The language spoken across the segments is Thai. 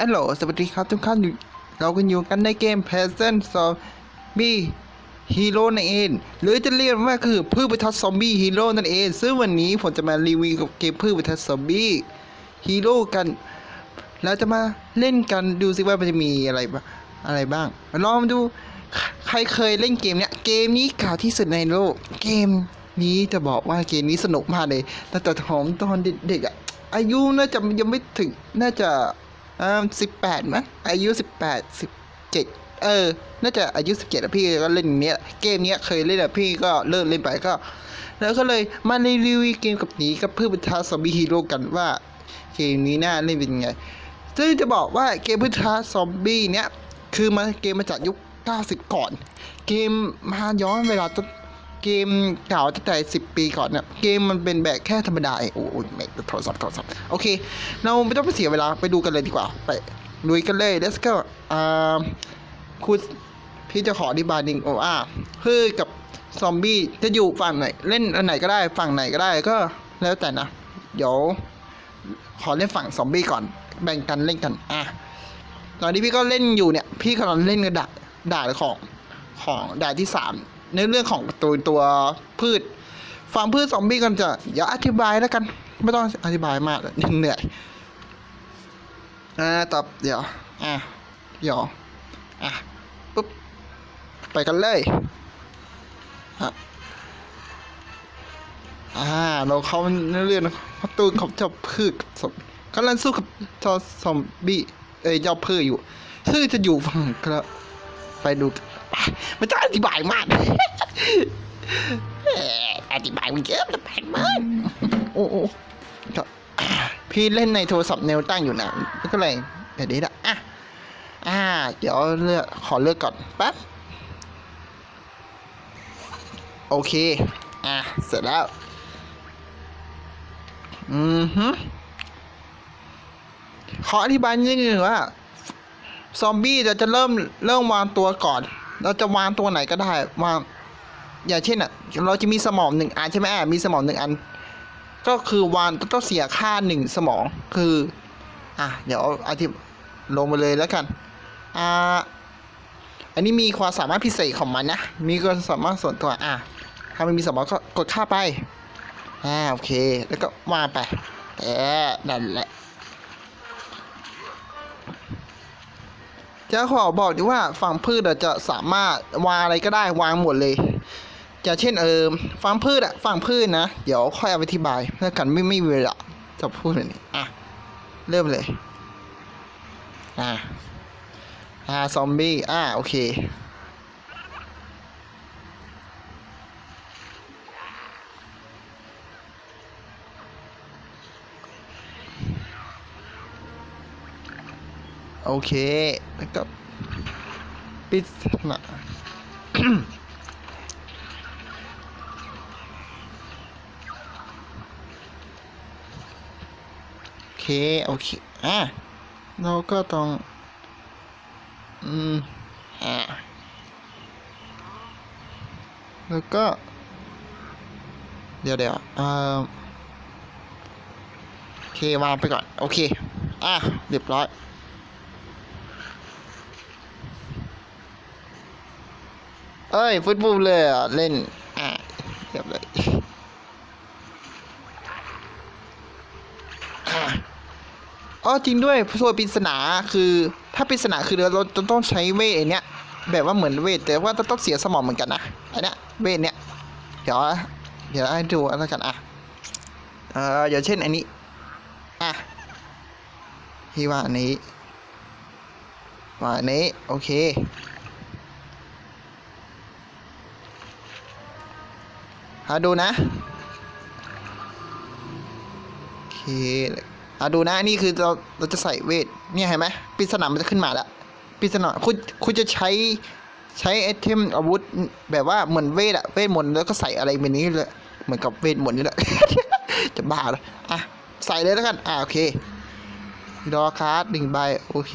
ฮัลโหล สวัสดีครับทุกท่านเรากันอยู่กันในเกม Peasant Zombie Hero นั่นเอง หรือจะเรียกว่าคือพืชพิทักษ์ซอมบี้ฮีโร่นั่นเอง ซึ่งวันนี้ผมจะมารีวิวกับเกมพืชพิทักษ์ซอมบี้ฮีโร่กัน เราจะมาเล่นกันดูสิว่ามันจะมีอะไรบ้างอะไรบ้าง ลองดูใครเคยเล่นเกมเนี้ย เกมนี้เก่าที่สุดในโลก เกมนี้จะบอกว่าเกมนี้สนุกมากเลยแต่ผมตอนเด็กๆอะอายุน่าจะยังไม่ถึงน่าจะ อ่าสิบแปดมั้งอายุสิบแปดสิบเจ็ดเออ น่าจะอายุสิบเจ็ดแล้วพี่ก็เล่นเนี้ยเกมเนี้ยเคยเล่นอะพี่ก็เลิกเล่นไปก็ แล้วก็เลยมารีวิวเกมกับหนีกับเพื่อนบรรทัดซอมบี้ฮีโร่กันว่าเกมนี้น่าเล่นเป็นไง ซึ่งจะบอกว่าเกมพุทธซอมบี้เนี้ยคือมาเกมมาจากยุค 90 ก่อน เกมมาย้อนเวลาต้น เกมเก่าตั้งแต่10ปีก่อนเนี่ยเกมมันเป็นแบบแค่ธรรมดาเองโอ้ยไม่โทรศัพท์โทรศัพท์โอเค เราไม่ต้องไปเสียเวลาไปดูกันเลยดีกว่า ไปลุยกันเลย let's go อ่าคุณพี่จะขออธิบายหนึ่งโอ้อ่าคือกับซอมบี้จะอยู่ฝั่งไหน เล่นอันไหนก็ได้ฝั่งไหนก็ได้ก็แล้วแต่นะ เดี๋ยว ขอเล่นฝั่งซอมบี้ก่อน แบ่งกันเล่นกันอะตอนนี้พี่ก็เล่นอยู่เนี่ย พี่กำลังเล่นกระดาษด่าของของด่าที่สาม ในเรื่องของตัวตัวพืชฝั่งพืชซอมบี้กันจะอย่าอธิบายแล้วกัน ไม่ต้องอธิบายมากเหนื่อยอ่าตอบเดี๋ยวอะเดี๋ยวอะปุ๊บไปกันเลยอะอ่าเราเข้าเรื่องเขาตูนเขาเจ้าพืชกับซอมกำลังสู้กับเจ้าซอมบี้เอ้ยเจ้าพืชอยู่ซึ่งจะอยู่ฝั่งครับไปดู ไปมันจะอธิบายมากอธิบายมันเยอะมันไปมากโอ้โอ้ก็พี่เล่นในโทรศัพท์แนวตั้งอยู่นะก็เลยเดี๋ยวนี้ละอะอ่า เดี๋ยวเลือกขอเลือกก่อนแป๊บโอเค อะ เสร็จแล้ว อือฮึขออธิบายนิดนึงว่า ซอมบี้จะจะเริ่มเริ่มวางตัวก่อน เราจะวางตัวไหนก็ได้วางอย่างเช่นอะ เราจะมีสมองหนึ่งอันใช่ไหมอะมีสมองหนึ่งอัน ก็คือวางต้องเสียค่าหนึ่งสมองคือ อะเดี๋ยวอธิบลงมาเลยแล้วกัน อ่า อันนี้มีความสามารถพิเศษของมันนะ มีความสามารถส่วนตัว อะ ถ้ามันมีสมองก็กดค่าไป อ่า โอเค แล้วก็วางไปเออนั่นแหละ จะขอบอกดีว่าฝั่งพืชจะสามารถวางอะไรก็ได้วางหมดเลย จะเช่นเออฝั่งพืชอะฝั่งพืชนะ เดี๋ยวค่อยอธิบายแล้วกันไม่ไม่เวลาจะพูดแบบนี่อะเริ่มเลย อะอ่าซอมบี้อ่าโอเค โอเค แล้วก็ปิดนะโอเค โอเค อะ เราก็ต้อง อืม อะ แล้วก็ เดี๋ยวเดี๋ยวเอ่อโอเค วางไปก่อน โอเค อะ เรียบร้อย เอ้ยฟุตบอลเลยอะเล่นอะเรียบเลยอ๋อจริงด้วยส่วนปริศนาคือถ้าปริศนาคือเราต้องใช้เวทไอเนี้ยแบบว่าเหมือนเวทแต่ว่าต้องเสียสมองเหมือนกันนะอันเนี้ยเวทเนี้ยเดี๋ยวเดี๋ยวให้ดูแล้วกันอะเอออย่างเช่นอันนี้อะพี่ว่าอันนี้ว่าอันนี้โอเค หาดูนะโอเคอะดูนะนี่คือเราเราจะใส่เวทเนี่ยเห็นไหมปริศนามันจะขึ้นมาแล้วปริศนาคุณคุณจะใช้ใช้ไอเทมอาวุธแบบว่าเหมือนเวทอะเวทมนต์แล้วก็ใส่อะไรแบบนี้เลยเหมือนกับเวทมนต์นี่แหละ จะบ้าแล้วอะใส่เลยแล้วกันอะโอเคดอการ์ดหนึ่งใบโอเค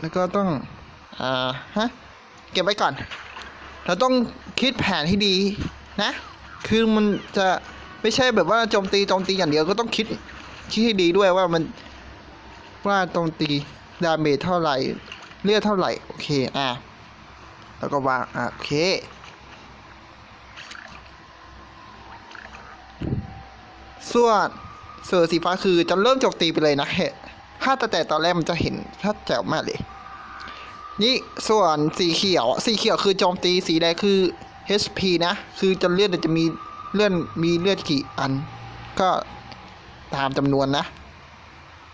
แล้วก็ต้อง อ่า ฮะ เก็บไว้ก่อน เราต้องคิดแผนให้ดีนะ คือมันจะไม่ใช่แบบว่าโจมตีโจมตีอย่างเดียวก็ต้องคิดคิดให้ดีด้วยว่ามันว่าตรงตีดาเมจเท่าไหร่เลือดเท่าไหร่โอเคอะแล้วก็วางอะโอเคส่วนเสือสีฟ้าคือจะเริ่มโจมตีไปเลยนะเฮ้ถ้าแต่แต่ตอนแรกมันจะเห็นถ้าแจ๋วมากเลย นี่ส่วนสีเขียว สีเขียวคือโจมตีสีแดงคือ HP นะ คือจะเลือดจะมีเลื่อนมีเลือดกี่อัน ก็ตามจำนวนนะ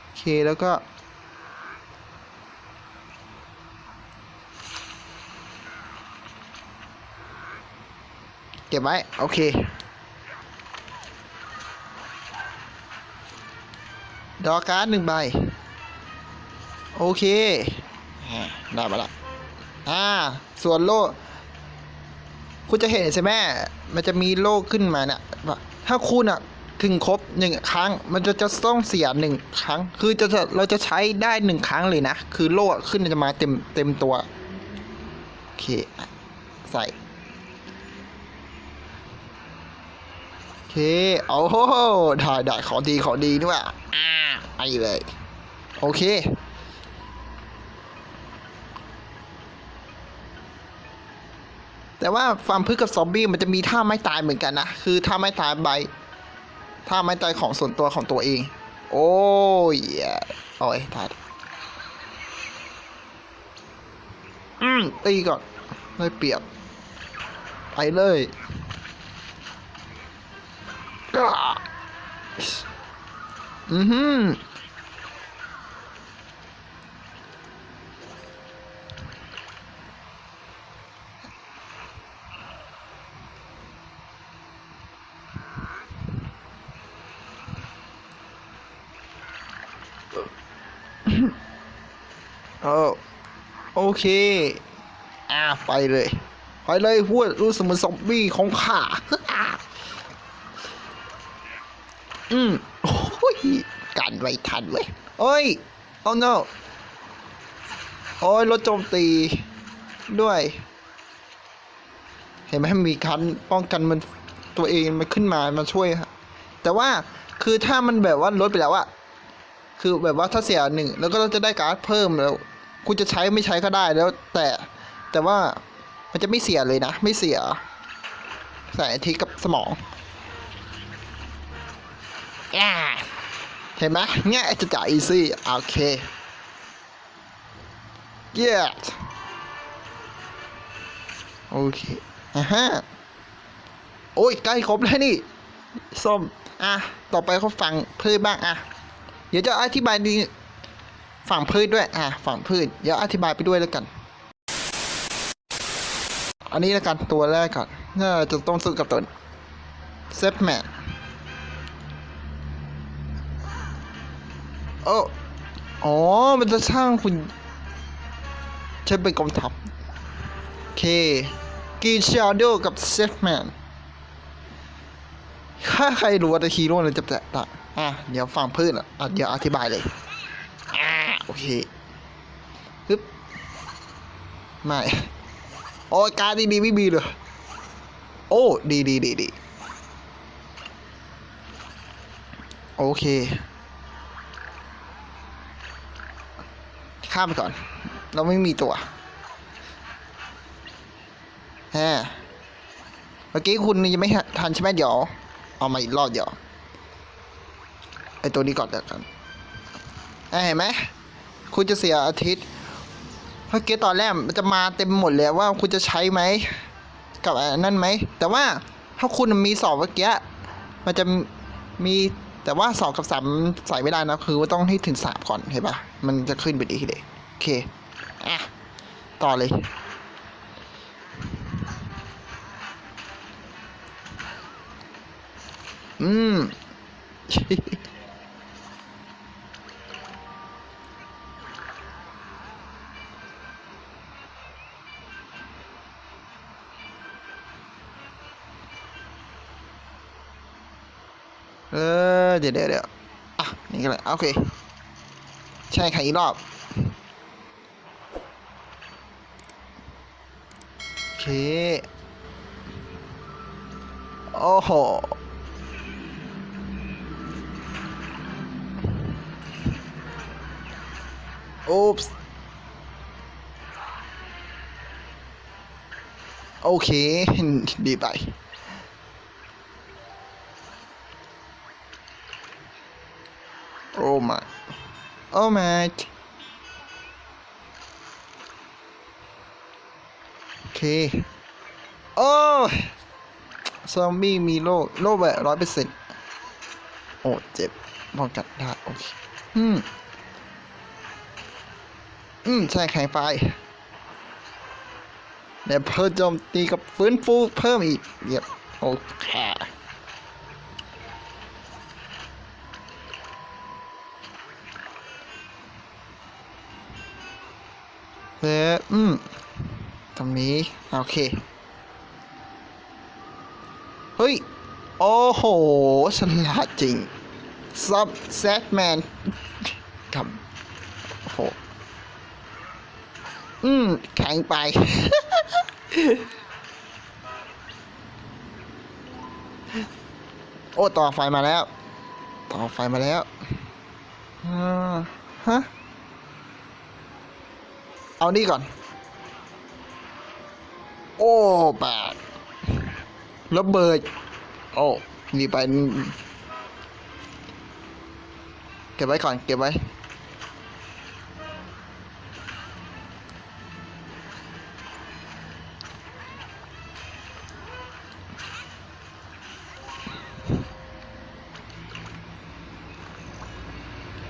โอเคแล้วก็ เก็บไว้ โอเค ดอการ์ดหนึ่งใบ โอเค ได้มาละอ่า ส่วนโล่คุณจะเห็นใช่ไหมมันจะมีโล่ขึ้นมาเนี่ยถ้าคุณอะถึงครบหนึ่งครั้ง มันจะจะต้องเสียหนึ่งครั้ง คือจะเราจะใช้ได้หนึ่งครั้งเลยนะ คือโล่ขึ้นจะมาเต็มเต็มตัว โอเค ใส่โอเค โอ้โหได้ได้ขอดีขอดีด้วยอ่าไปเลย โอเค แต่ว่าฟาร์มพืชกับซอมบี้มันจะมีท่าไม้ตายเหมือนกันนะ คือท่าไม้ตายใบท่าไม้ตายของส่วนตัวของตัวเอง โอ้ยโอ้ยตายอืมตีก่อนได้เปียบไปเลยก็อือหืออโอ เค อ่าไปเลย ไปเลยพวกรู้สึกเหมือนซอมบี้ของข้าอืมโอ้ยกันไว้ทันเว้ยโอ้ยโอ้ no โอ้ยรถโจมตีด้วย เห็นไหมมีคันป้องกันมันตัวเองมันขึ้นมามาช่วยแต่ว่าคือถ้ามันแบบว่าลดไปแล้วอะคือแบบว่าถ้าเสียหนึ่งแล้วก็เราจะได้การ์ดเพิ่มแล้ว คุณจะใช้ไม่ใช้ก็ได้แล้ว แต่แต่ว่ามันจะไม่เสียเลยนะ ไม่เสียใส่ทีกับสมองอ่าเห็นไหมง่ายจะจ่ายอีซี่โอเคเย้โอเคอ่าฮะโอ้ยใกล้ครบแล้วนี่ส้มอะต่อไปเขาฟังเพื่อบ้างอะ เดี๋ยวจะอธิบายดี ฝั่งพืชด้วย อะฝั่งพืช เดี๋ยวอธิบายไปด้วยแล้วกัน อันนี้แล้วกันตัวแรกก่อนน่าจะต้องสู้กับตัวเซฟแมนโอ้อ๋อ มันจะสร้างคุณใช้เป็นกองทัพโอเคกีชาโดกับเซฟแมนถ้าใครรู้ว่าจะฮีโร่เนี่ยจะแตกต่างอะ เดี๋ยวฟังพืชอะอะเดี๋ยวอธิบายเลย โอเคฮึบไม่โอ้ยการดดีๆไม่มีเลยโอ้ดีดีดีดีโอเค ข้ามไปก่อน เราไม่มีตัวแฮะเมื่อกี้คุณยังไม่ทันใช่ไหมเดี๋ยว เอามาอีกรอบเดี๋ยวไอตัวนี้ก่อนเดี๋ยวกันเห็นไหม คุณจะเสียอาทิตย์เมื่อกี้ตอนแรกมันจะมาเต็มหมดเลยว่าคุณจะใช้ไหมกับนั่นไหม แต่ว่าถ้าคุณมีสองเมื่อกี้มันจะมีแต่ว่าสองกับสามใส่ไม่ได้นะคือว่าต้องให้ถึงสามก่อนเห็นปะมันจะขึ้นไปดีทีเดียโอเคอะต่อเลยอืม เออเดี๋ยวเดี๋ยวอะนี่ก็เลยโอเค ใช่ใครอีกรอบโอเคโอ้โหอุ๊ปส์โอเค ดีไป โอ้มาโอเค โอ้ ซอมบี้มีโล่โล่แบบร้อยเปอร์เซ็นต์โอ้ เจ็บป้องกันได้ โอเค อืม อืม ใช่แข็งไปเดี๋ยวเพิ่มโจมตีกับฟื้นฟูเพิ่มอีกเยียบโอเค แล้วอืมตรงนี้ โอเค เฮ้ย โอ้โหฉลาจริงซับแซดแมนกับโอ้โห อืม แข็งไป โอ้ ต่อไฟมาแล้ว ต่อไฟมาแล้วอ่าฮะ เอานี่ก่อน โอ้บาดระเบิด โอ้ นี่ไป เก็บไว้ก่อน เก็บไว้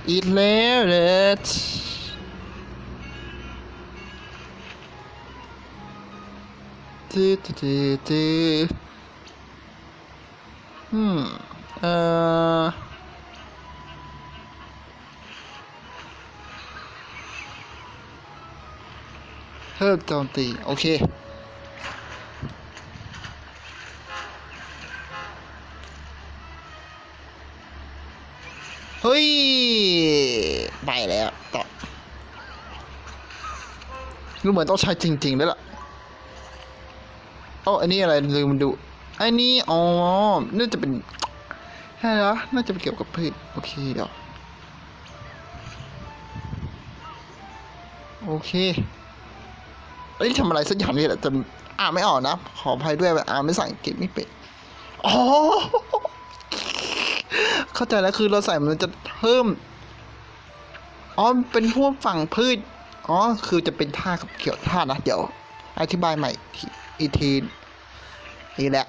อีก เด็ดตื้อตื้อตื้อตื้ออืมเอ่อเพิ่มโจมตีโอเคเฮ้ย ไปแล้วต่อดูเหมือนต้องใช้จริงๆด้วยล่ะ โอ้อันนี้อะไรลืมดู อันนี้อ๋อน่าจะเป็นใช่แล้วน่าจะเป็นเกี่ยวกับพืชโอเคเดี๋ยวโอเคเอ้ยทำอะไรสักอย่างนี่แหละจะอ่านไม่ออกนะ ขออภัยด้วยอ่านไม่สั่งอังกฤษไม่เป็นอ๋อเข้าใจแล้วคือเราใส่มันจะเพิ่มอ๋อเป็นพวกฝั่งพืชอ๋อคือจะเป็นท่ากับเกี่ยวท่านะ เดี๋ยว อธิบายใหม่ที อีทีนี่แหละ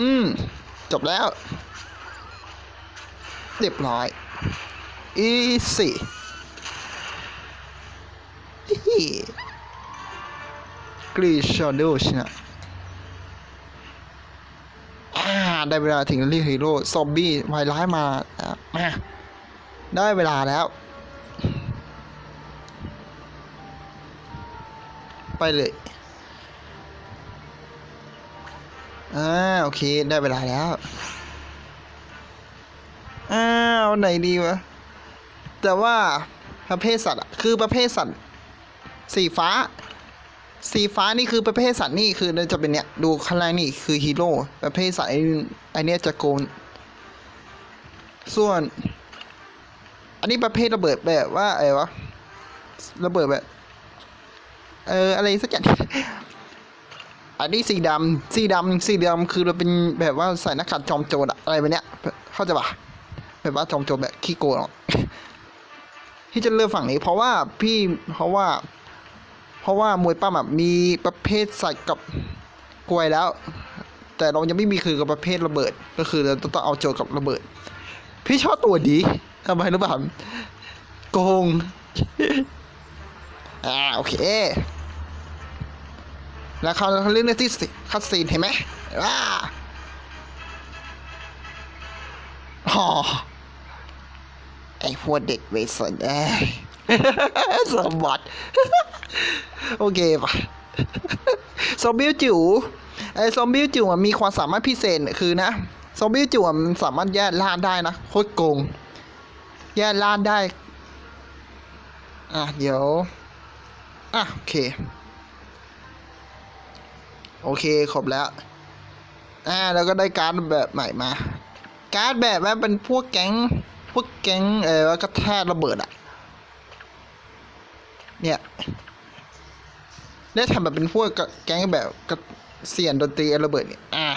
อืม จบแล้ว เรียบร้อย อีสี่กรีชอดูชนะได้เวลาถึงเรียกฮีโร่ซอมบี้วายร้ายมาแล้วมา ได้เวลาแล้ว ไปเลยอ่าโอเคได้เวลาแล้วอ้าวไหนดีวะ แต่ว่าประเภทสัตว์คือประเภทสัตว์สีฟ้า สีฟ้านี่คือประเภทสัตว์นี่คือจะเป็นเนี่ยดูข้างล่างนี่คือฮีโร่ประเภทสัตว์ไอ้ไอเนี้ยจะโกน ส่วน อันนี้ประเภทระเบิดแบบว่าอะไรวะระเบิดแบบ เอออะไรสักอย่างอันนี้สีดำสีดำสีดำคือเราเป็นแบบว่าใส่หน้ากากจอมโจรอะอะไรแบบเนี้ย เข้าใจปะแบบว่าจอมโจรแบบขี้โกงที่จะเลือกฝั่งนี้ เพราะว่าพี่เพราะว่า เพราะว่ามวยปั้มอะมีประเภทใส่กับกลวยแล้ว แต่เรายังไม่มีคือกับประเภทระเบิด ก็คือเราต้องเอาโจกับระเบิด พี่ชอบตัวดีทำไมรู้ป่ะโกงอ่าโอเค แล้วเขาเขาเล่นในที่คัดซีนเห็นไหมว้าอ๋อไอ้พวกเด็กเวสันเอ้ยสมบัติโอเคปะซอมบี้จิ๋วไอ้ซอมบี้จิ๋วมันมีความสามารถพิเศษคือนะซอมบี้จิ๋วมันสามารถแยกล่านได้นะโคตรโกงแยกล่านได้ อะ เดี๋ยว อะ โอเค โอเคครบแล้วอ่าแล้วก็ได้การดแบบใหม่มา การ์ดแบบว่าเป็นพวกแก๊งพวกแก๊งเออว่ากระแทกระเบิดอะเนี่ยได้ทำแบบเป็นพวกแก๊งแบบกระเสียนดนตรีระเบิดเนี่ยอะ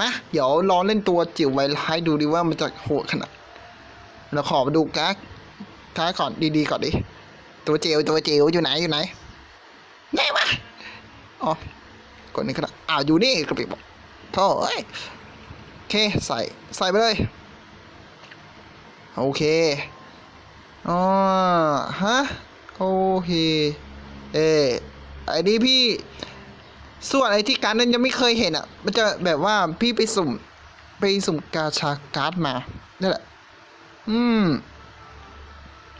มาเดี๋ยวลองเล่นตัวจิ๋วไวร้ายดูดิว่ามันจะโหดขนาดเราขอมาดูการ์ดการ์ดก่อนดีๆก่อนดิตัวจิ๋วตัวจิ๋วอยู่ไหนอยู่ไหน ไหนวะอ๋อกดนี่ก็ได้อ้าวอยู่นี่กระปิบอกโถ่เอ้ยโอเคใส่ใส่ไปเลยโอเคอ๋อฮะโอเคเออไอ้นี่พี่ส่วนไอ้ที่การดนั้นยังไม่เคยเห็นอะ มันจะแบบว่าพี่ไปสุ่ม ไปสุ่มกาชาการ์ดมานั่แหละ อืม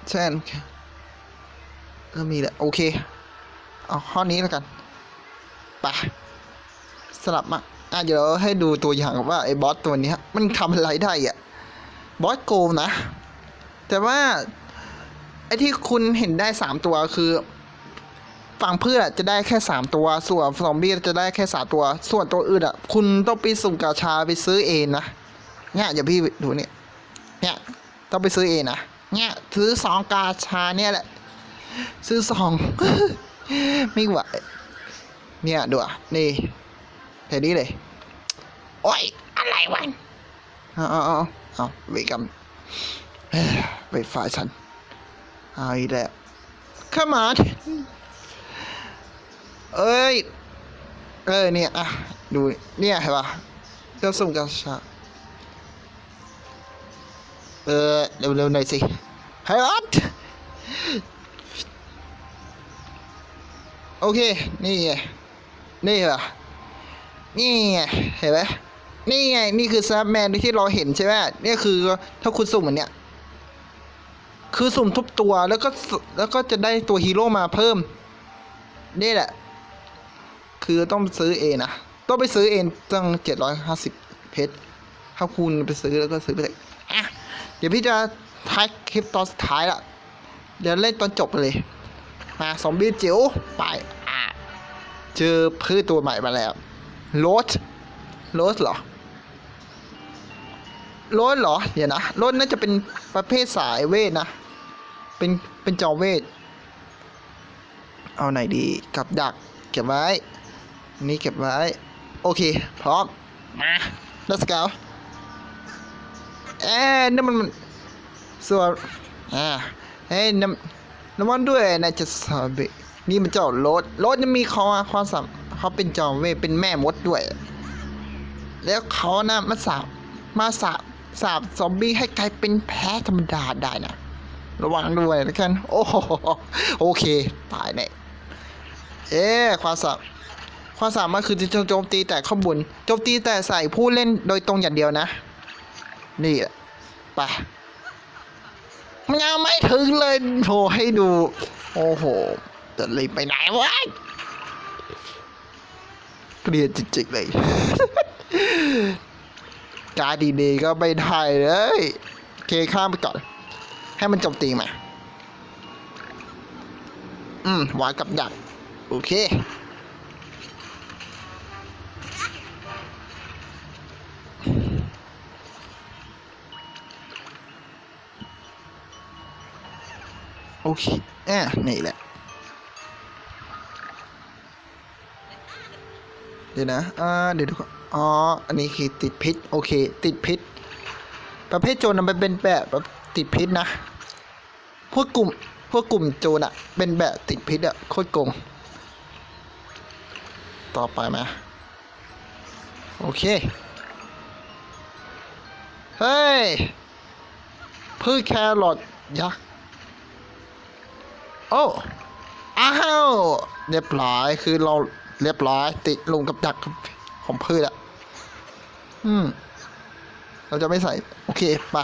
ใช่โอเคก็มีแหละ โอเค เอาข้องนี้แล้วกันไปสลับมาอะเดี๋ยวให้ดูตัวอย่างว่าไอ้บอสตัวนี้มันทำอะไรได้อะบอสโกนะ แต่ว่าไอ้ที่คุณเห็นได้สามตัวคือฝั่งเพื่อจะได้แค่สามตัว ส่วนซอมบี้จะได้แค่สามตัว ส่วนตัวอื่นอะ คุณต้องไปสุ่มกาชาไปซื้อเองนะเนี่ยอย่าพี่ดูเนี่ยเนี่ยต้องไปซื้อเองนะเนี่ยซื้อสองกาชาเนี่ยแหละ ซื้อสอง ไม่ไหว เนี่ยดูอะนี่แค่นี้เลย โอ้ย อะไรวะเอาเอาเอาเอาเวกัมไปฝ่ายฉัน เอาอีกแล้วขามาเอ้ย เออเนี่ยอะดูเนี่ยเห็นปะเจ้าสุ่มกาชาเออเร็วๆหน่อยสิไฮรัต โอเค นี่ไง นี่เหรอ นี่ไง เห็นไหมนี่ไง นี่คือซับแมนที่เราเห็นใช่ไหมเนี่ยคือถ้าคุณสุ่มอันเนี้ย คือสุ่มทุบตัวแล้วก็แล้วก็จะได้ตัวฮีโร่มาเพิ่ม นี่แหละ คือต้องซื้อเองนะ ต้องไปซื้อเองตั้งเจ็ดร้อยห้าสิบเพชร ถ้าคุณไปซื้อแล้วก็ซื้อไปเลยอะ เดี๋ยวพี่จะท้ายคลิปตอนสุดท้ายละ เดี๋ยวเล่นตอนจบเลย มาซอมบี้จิ๋วไปอะเจอพืชตัวใหม่มาแล้วโรสโรสเหรอโรสเหรอเดี๋ยวนะโรสน่าจะเป็นประเภทสายเวทนะ เป็นเป็นจอเวท เอาไหนดีกับดักเก็บไว้ นี่เก็บไว้ โอเค พร้อม มา let's go เอ๊ะนั่นมันมันส่วนอ่าเฮ้ยน้ำ น้ำมันด้วยนะจะสาบินี่มันเจ้ารถรถยังมีเขาอะความสามเขาเป็นจอมเวเป็นแม่มดด้วย แล้วเขานะมาสาบมาสาบสาบซอมบี้ให้กลายเป็นแพ้ธรรมดาได้นะระวังด้วยนะกันโอ้โหโอเค ตายแน่เอ๊ความสามความสามารถคือจะโจมตีแต่ข้างบนโจมตีแต่ใส่ผู้เล่นโดยตรงอย่างเดียวนะ นี่แหละไป มันยังไม่ถึงเลยโชว์ให้ดู โอ้โห จะรีบไปไหนวะเกลียดจริงๆเลย การดีๆก็ไม่ได้เลย เคข้ามไปก่อน ให้มันจมตีมา อืมหวานกับดัก โอเค อเคอะนี่แหละเดี๋ยวนะอ่าเดี๋ยวดูอ๋อ อันนี้คือติดพิษ โอเค ติดพิษ ประเภทโจรน่ะมันเป็นแบบติดพิษนะ พวกกลุ่ม พวกกลุ่มโจรอะเป็นแบบติดพิษอะโคตรโกง ต่อไปไหมโอเค เฮ้ย พืชแครอทยักษ์ โอ้อ้าวเรียบร้อยคือเราเรียบร้อย ติดลงกับดักของพืชอะอืม เราจะไม่ใส่ โอเคไป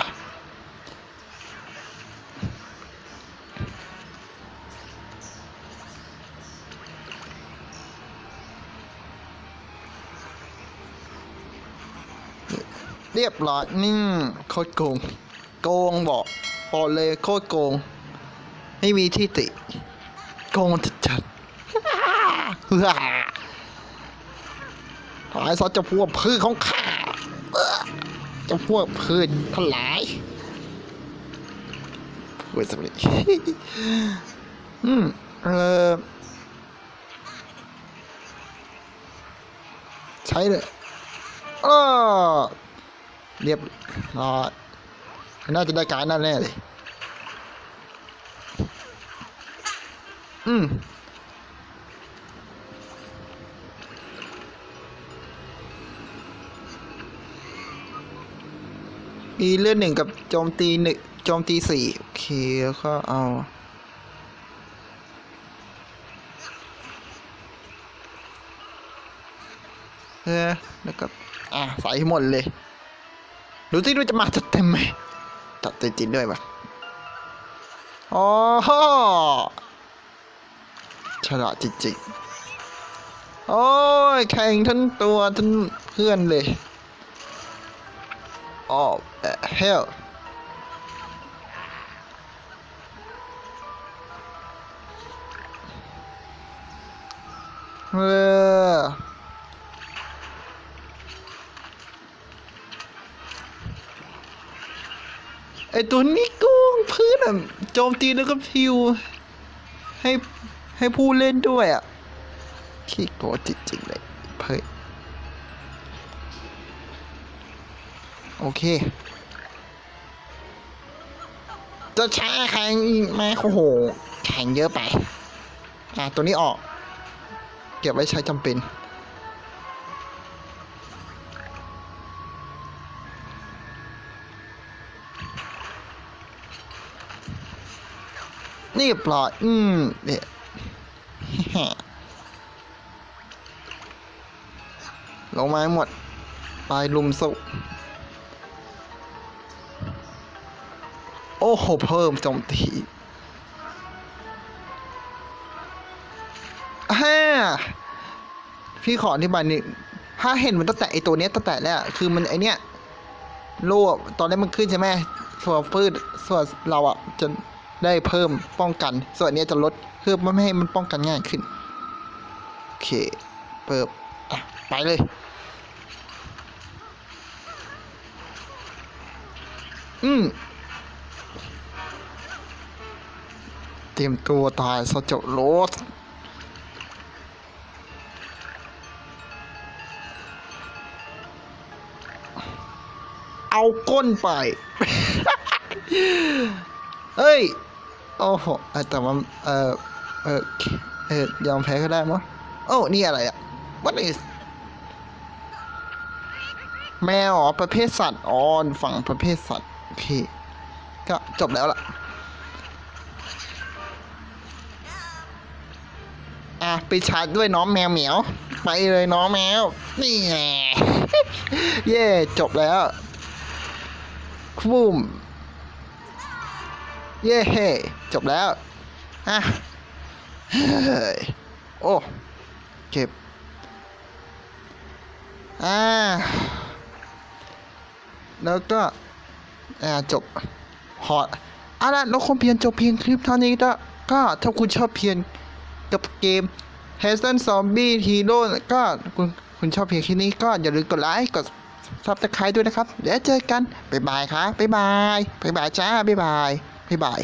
เรียบร้อยนี่งโคตรโกง โกงบอกบอกเลยโคตรโกง ไม่มีที่ติโกงจัดๆฮ่าหายซอสจะพวกพืชของข้าจะพวกพืชทั้งหลายพูดสำเร็จอืมเออใช้เลยอ้อเรียบร้อยน่าจะได้การนั่นแน่เลย อืมมีเลือดหนึ่งกับโจมตีหนึ่งโจมตีสี่โอเคแล้วก็เอา เออแล้วก็อะใส่หหมดเลยดูสิดูจะมาจัดเต็มไหมจัดเต็มจริงด้วยปะอ๋อ ฉลาดจริงๆ โอ้ย แข่งทั้งตัวทั้งเพื่อนเลยอ๋อเฮลเออไอตัวนี้โกุ้งพื้นอะโจมตีแล้วก็พิวให้ ให้ผู้เล่นด้วยอะขี้โกรธจริงๆเลยเพ่ยโอเค จะช้าแข่งไหมโอ้โห แข่งเยอะไป อะ ตัวนี้ออก เก็บไว้ใช้จำเป็น นี่ปล่อดอืมเนี่ย ลงมาห้หมด ไปลุมสุโอ้โห เพิ่มโจมตีฮ่าพี่ขออธิบายนิดถ้าเห็นมันตั้งแต่ไอตัวเนี้ยตั้งแต่แรกคือมันไอเนี้ยโล่ตอนแรกมันขึ้นใช่ไหมส่วนพืชส่วนเราอะจะได้เพิ่มป้องกัน ส่วนนเนี้ยจะลดเพื่อไม่ให้มันป้องกันง่ายขึ้น โอเค เปิดอะ ไปเลย อืมเตรียมตัวตายสจบโรสเอาก้นไป เฮ้ย โอ้โห แต่ว่าเออเออเออยอมแพ้ก็ได้มั้งโอ้ นี่อะไรอะ what is แมวอ๋อประเภทสัตว์อ๋อฝั่งประเภทสัตว์โอเคก็จบแล้วล่ะอะไปชาร์จด้วยน้องแมวเหมียว ไปเลยน้องแมว นี่ไงเย่จบแล้วคุ้มเย้จบแล้วอะโอ้ เก็บ อ่า แล้วก็จบหอเอาละแล้วคงเพียงจบเพียงคลิปเท่านี้ก็ก็ถ้าคุณชอบเพียงกับเกม h a s t o n Zombie Hero ก็คุณคุณชอบเพียงคลิปนี้ก็อย่าลืมกดไลค์กดซับสไครต์ด้วยนะครับเดี๋ยวเจอกัน บ๊ายบายครับบ๊ายบาย บ๊ายบายจ้า บ๊ายบาย บ๊ายบาย